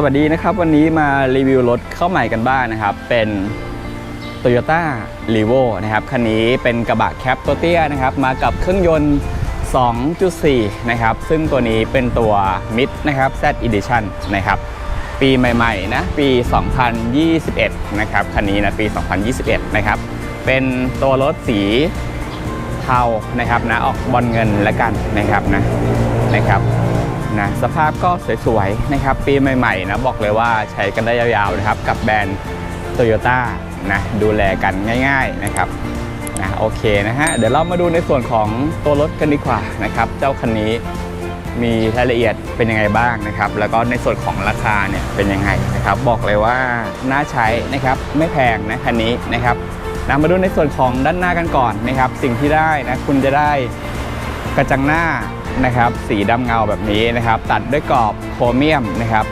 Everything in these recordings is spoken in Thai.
สวัสดีนะครับ วันนี้มารีวิวรถเข้าใหม่กันบ้างนะครับ เป็น Toyota r e v o นะครับ คันนี้เป็นกระบะแคปตัวเตี้ยนะครับ มากับเครื่องยนต์ 2.4 นะครับ ซึ่งตัวนี้เป็นตัว Mid นะครับ Z Edition นะครับ ปีใหม่ๆนะปี 2021 นะครับคันนี้นะปี 2021 นะครับเป็นตัวรถสีเทานะครับนะออกบอลเงินแล้วกันนะครับนะนะครับนะสภาพก็สวยๆนะครับปีใหม่ๆนะบอกเลยว่าใช้กันได้ยาวๆนะครับกับแบรนด์โตโยต้านะดูแลกันง่ายๆนะครับนะโอเคนะฮะเดี๋ยวเรามาดูในส่วนของตัวรถกันดีกว่านะครับ เจ้าคันนี้ มีรายละเอียดเป็นยังไงบ้างนะครับ แล้วก็ในส่วนของราคาเนี่ยเป็นยังไงนะครับ บอกเลยว่าน่าใช้นะครับไม่แพงนะคันนี้นะครับนะมาดูในส่วนของด้านหน้ากันก่อนนะครับ สิ่งที่ได้นะคุณจะได้กระจังหน้านะครับ สีดำเงาแบบนี้นะครับ ตัดด้วยกรอบโครเมียมนะครับ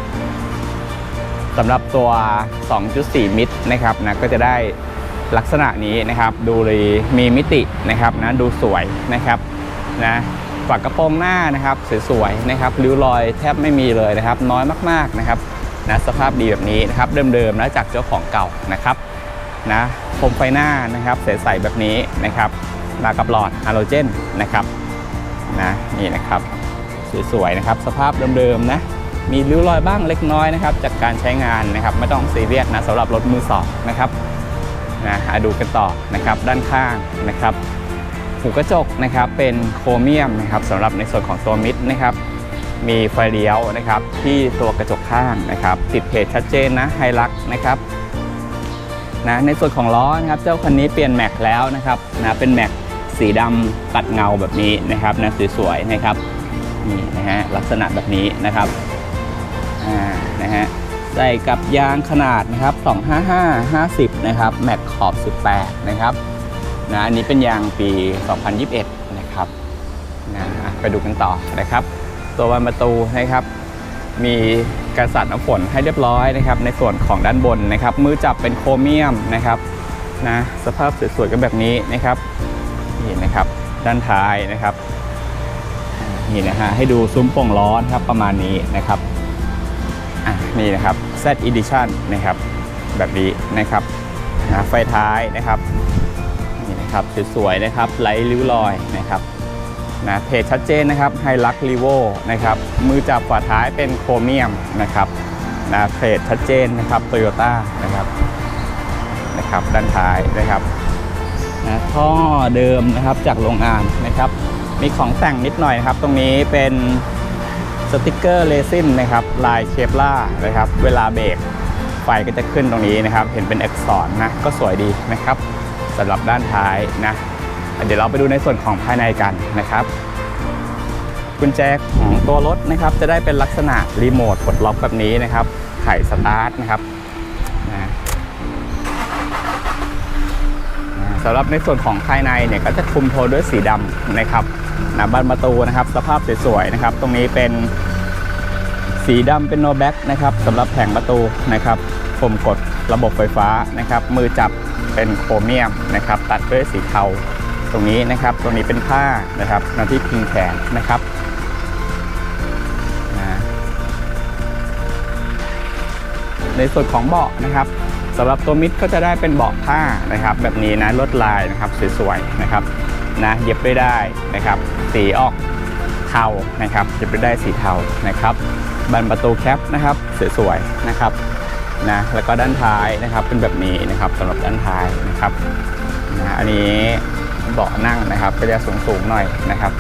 สำหรับตัว 2.4 มิตรนะครับนะก็จะได้ลักษณะนี้นะครับ ดูเลยมีมิตินะครับนะดูสวยนะครับนะ ฝากระโปรงหน้านะครับสวยๆนะครับริ้วรอยแทบไม่มีเลยนะครับ น้อยมากๆนะครับนะสภาพดีแบบนี้นะครับเดิมๆนะจากเจ้าของเก่านะครับนะโคมไฟหน้านะครับใสๆแบบนี้นะครับมากับหลอดฮาโลเจนนะครับนะนี่นะครับสวยๆนะครับสภาพเดิมๆนะมีริ้วรอยบ้างเล็กน้อยนะครับจากการใช้งานนะครับไม่ต้องซีเรียสนะสำหรับรถมือสองนะครับนะอะดูกันต่อนะครับด้านข้างนะครับ หูกระจกนะครับเป็นโครเมียมนะครับสำหรับในส่วนของตัวมิดนะครับมีไฟเลี้ยวนะครับที่ตัวกระจกข้างนะครับติดเพจชัดเจนนะไฮลักนะครับนะในส่วนของล้อนะครับเจ้าคันนี้เปลี่ยนแม็กแล้วนะครับนะเป็นแม็กสีดำตัดเงาแบบนี้นะครับนะสวยๆนะครับนี่นะฮะลักษณะแบบนี้นะครับอ่านะฮะใส่กับยางขนาดนะครับ 255 50 นะครับ แม็กขอบ 18 นะครับ นะอันนี้เป็นยางปี 2021 นะครับนะไปดูกันต่อนะครับ ตัวบานประตูนะครับ มีการสัดน้ำฝนให้เรียบร้อยนะครับ ในส่วนของด้านบนนะครับ มือจับเป็นโครเมียมนะครับนะสภาพสวยๆกันแบบนี้นะครับนี่นะครับ ด้านท้ายนะครับนี่นะฮะให้ดูซุ้มโป่งล้อนะครับประมาณนี้นะครับอะนี่นะครับ Z Edition นะครับ แบบนี้นะครับนะไฟท้ายนะครับ นะครับสวยๆนะครับไร้ริ้วรอยนะครับนะเพจชัดเจนนะครับไฮลักรีโวนะครับมือจับฝาท้ายเป็นโครเมียมนะครับนะเพจชัดเจนนะครับโตโยต้านะครับนะครับด้านท้ายนะครับนะท่อเดิมนะครับจากโรงงานนะครับ มีของแต่งนิดหน่อยครับ ตรงนี้เป็นสติกเกอร์เรซินนะครับลายเคปล่านะครับ เวลาเบรกไฟก็จะขึ้นตรงนี้นะครับ เห็นเป็นอักษรนะก็สวยดีนะครับ สำหรับด้านท้ายนะ เดี๋ยวเราไปดูในส่วนของภายในกันนะครับ กุญแจของตัวรถนะครับ จะได้เป็นลักษณะรีโมทปลดล็อกแบบนี้นะครับไขสตาร์ทนะครับสำหรับในส่วนของภายในเนี่ยก็จะคุมโทนด้วยสีดำนะครับหนะบานประตูนะครับ สภาพสวยๆนะครับ ตรงนี้เป็นสีดำเป็นโนแบ็กนะครับสำหรับแผงประตูนะครับปุ่มกดระบบไฟฟ้านะครับ มือจับ เป็นโครเมียมนะครับตัดด้วยสีเทาตรงนี้นะครับตรงนี้เป็นผ้านะครับหน้าที่พิงแขนนะครับในส่วนของเบาะนะครับสำหรับตัวมิดก็จะได้เป็นเบาะผ้านะครับ แบบนี้นะลวดลายนะครับสวยๆนะครับนะเย็บด้วยได้นะครับ สีออกเทานะครับเย็บด้วยได้สีเทานะครับบานประตูแคปนะครับสวยๆนะครับ นะแล้วก็ด้านท้ายนะครับเป็นแบบนี้นะครับสำหรับด้านท้ายนะครับนะอันนี้เบาะนั่งนะครับก็จะสูงๆหน่อยนะครับ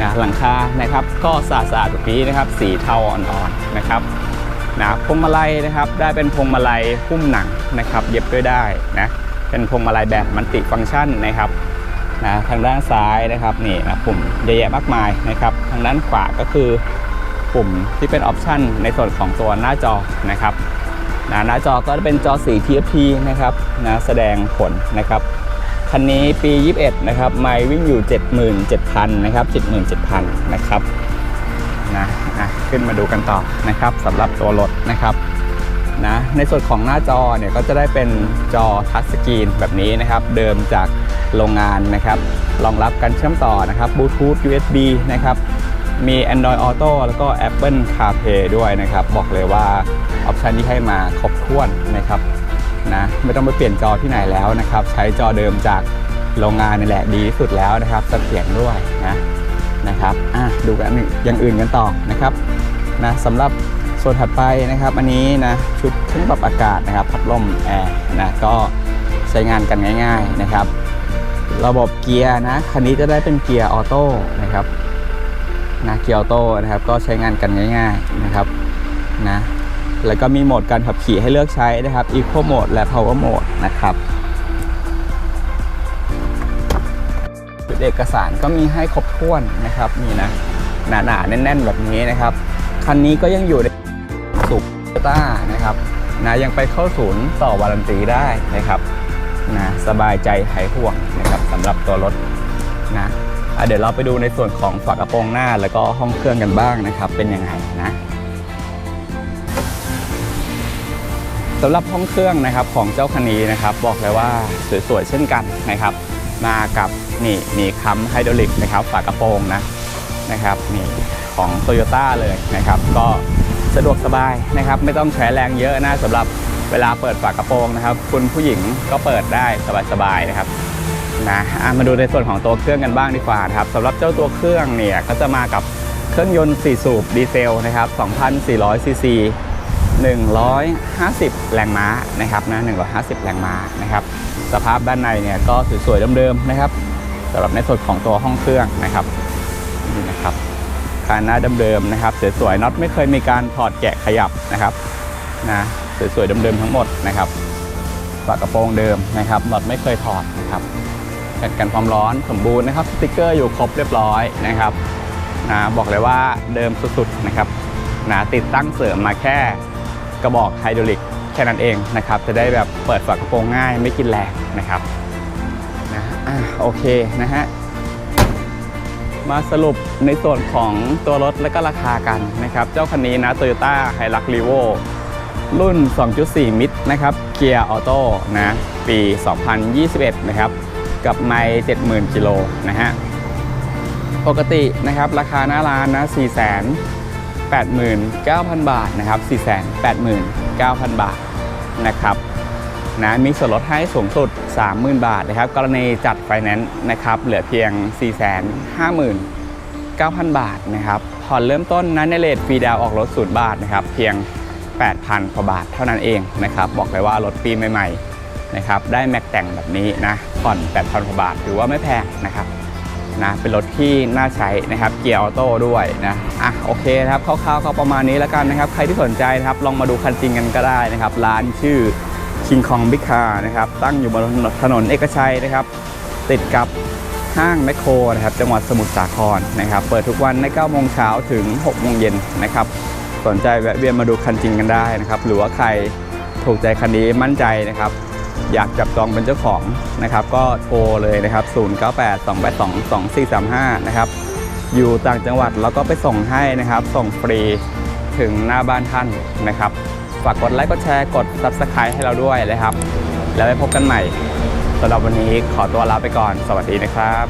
นะหลังคานะครับก็สะอาดๆแบบนี้นะครับ สีเทาอ่อนๆนะครับนะพวงมาลัยนะครับได้เป็นพวงมาลัยหุ้มหนังนะครับ เย็บด้วยได้นะเป็นพวงมาลัยแบบมัลติฟังก์ชันนะครับนะทางด้านซ้ายนะครับนี่นะปุ่มเยอะแยะมากมายนะครับ ทางด้านขวาก็คือปุ่มที่เป็นออปชันในส่วนของตัวหน้าจอนะครับ นะหน้าจอก็จะเป็นจอสี TFT นะครับนะแสดงผลนะครับคันนี้ปี 21 นะครับไมล์วิ่งอยู่ 77,000 นะครับ 77,000 นะครับนะอะขึ้นมาดูกันต่อนะครับสำหรับตัวรถนะครับนะในส่วนของหน้าจอเนี่ยก็จะได้เป็นจอทัชสกรีนแบบนี้นะครับเดิมจากโรงงานนะครับรองรับการเชื่อมต่อนะครับบลูทูธ USB นะครับมี Android Auto แล้วก็ Apple CarPlay ด้วยนะครับ บอกเลยว่า ออปชันที่ให้มาครบถ้วนนะครับนะไม่ต้องไปเปลี่ยนจอที่ไหนแล้วนะครับ ใช้จอเดิมจากโรงงานนี่แหละดีที่สุดแล้วนะครับเสถียรด้วยนะนะครับอะดูกันอย่างอื่นกันต่อนะครับนะสำหรับส่วนถัดไปนะครับ อันนี้นะชุดเครื่องปรับอากาศนะครับ พัดลมแอร์นะก็ใช้งานกันง่าย ๆนะครับ ระบบเกียร์นะคันนี้จะได้เป็นเกียร์ออโต้นะครับนะเกียร์ออโต้นะครับก็ใช้งานกันง่าย ๆนะครับนะ แล้วก็มีโหมดการขับขี่ให้เลือกใช้นะครับ Eco Mode และ Power Mode นะครับชุดเอกสารก็มีให้ครบถ้วนนะครับนี่นะหนาๆแน่น ๆ แบบนี้นะครับ คันนี้ก็ยังอยู่ในสุขต้านะครับนะยังไปเข้าศูนย์ต่อวารันตีได้นะครับนะสบายใจหายห่วงนะครับสำหรับตัวรถนะะเดี๋ยวเราไปดูในส่วนของฝากระโปรงหน้าแล้วก็ห้องเครื่องกันบ้างนะครับ เป็นยังไงนะ สำหรับห้องเครื่องนะครับของเจ้าคันนี้นะครับ บอกเลยว่าสวยๆเช่นกันนะครับ มากับนี่มีคัมไฮดรอลิกนะครับฝากระโปรงนะนะครับนี่ของโตโยต้าเลยนะครับ ก็สะดวกสบายนะครับ ไม่ต้องใช้แรงเยอะนะสำหรับเวลาเปิดฝากระโปรงนะครับ คุณผู้หญิงก็เปิดได้สบายๆนะครับนะมาดูในส่วนของตัวเครื่องกันบ้างดีกว่าครับสำหรับเจ้าตัวเครื่องเนี่ยก็จะมากับเครื่องยนต์4สูบดีเซลนะครับ2,400ซีซี 150 แรงม้านะครับนะ150 แรงม้านะครับ สภาพด้านในเนี่ยก็สวยๆเดิมๆนะครับสำหรับในส่วนของตัวห้องเครื่องนะครับนี่นะครับคานหน้าเดิมๆนะครับสวยๆน็อตไม่เคยมีการถอดแกะขยับนะครับนะสวยๆเดิมๆทั้งหมดนะครับฝากระโปรงเดิมนะครับน็อตไม่เคยถอดนะครับแผ่นกันความร้อนสมบูรณ์นะครับสติกเกอร์อยู่ครบเรียบร้อยนะครับนะบอกเลยว่าเดิมสุดๆนะครับนะติดตั้งเสริมมาแค่ กระบอกไฮดรอลิกแค่นั้นเองนะครับ จะได้แบบเปิดฝากระโปรงง่ายไม่กินแรงนะครับนะอะโอเคนะฮะมาสรุปในส่วนของตัวรถและก็ราคากันนะครับ เจ้าคันนี้นะ Toyota Hilux Revo รุ่น 2.4 มิตรนะครับ เกียร์ออโต้นะ ปี 2021 นะครับ กับไมล์70,000 กิโลนะฮะ ปกตินะครับ ราคาหน้าร้านนะ 4 0 0 0 0 89,000 บาทนะครับ 489,000 บาทนะครับนะมีส่วนลดให้สูงสุด 30,000 บาทนะครับ กรณีจัดไฟแนนซ์นะครับ เหลือเพียง 459,000 บาทนะครับผ่อนเริ่มต้นนะในเลทฟรีดาวออกรถศูนย์บาทนะครับ เพียง 8,000กว่าบาทเท่านั้นเองนะครับ บอกเลยว่ารถปีใหม่ๆนะครับ ได้แม็กแต่งแบบนี้นะ ผ่อน 8,000กว่าบาทถือว่าไม่แพงนะครับ นะเป็นรถที่น่าใช้นะครับเกียร์ออโต้ด้วยนะอะโอเคนะครับคร่าวๆก็ประมาณนี้แล้วกันนะครับ ใครที่สนใจนะครับลองมาดูคันจริงกันก็ได้นะครับ ร้านชื่อ King Kong Big Car นะครับตั้งอยู่บนถนนเอกชัยนะครับ ติดกับห้างแมคโครนะครับจังหวัดสมุทรสาครนะครับ เปิดทุกวันใน9โมงเช้าถึง6โมงเย็นนะครับ สนใจแวะเวียนมาดูคันจริงกันได้นะครับ หรือว่าใครถูกใจคันนี้มั่นใจนะครับ อยากจับจองเป็นเจ้าของนะครับ ก็โทรเลยนะครับ 0982822435 นะครับ อยู่ต่างจังหวัดแล้วก็ไปส่งให้นะครับ ส่งฟรีถึงหน้าบ้านท่านนะครับ ฝากกดไลค์กดแชร์กด Subscribe ให้เราด้วยนะครับ แล้วไปพบกันใหม่สำหรับวันนี้ขอตัวลาไปก่อน สวัสดีนะครับ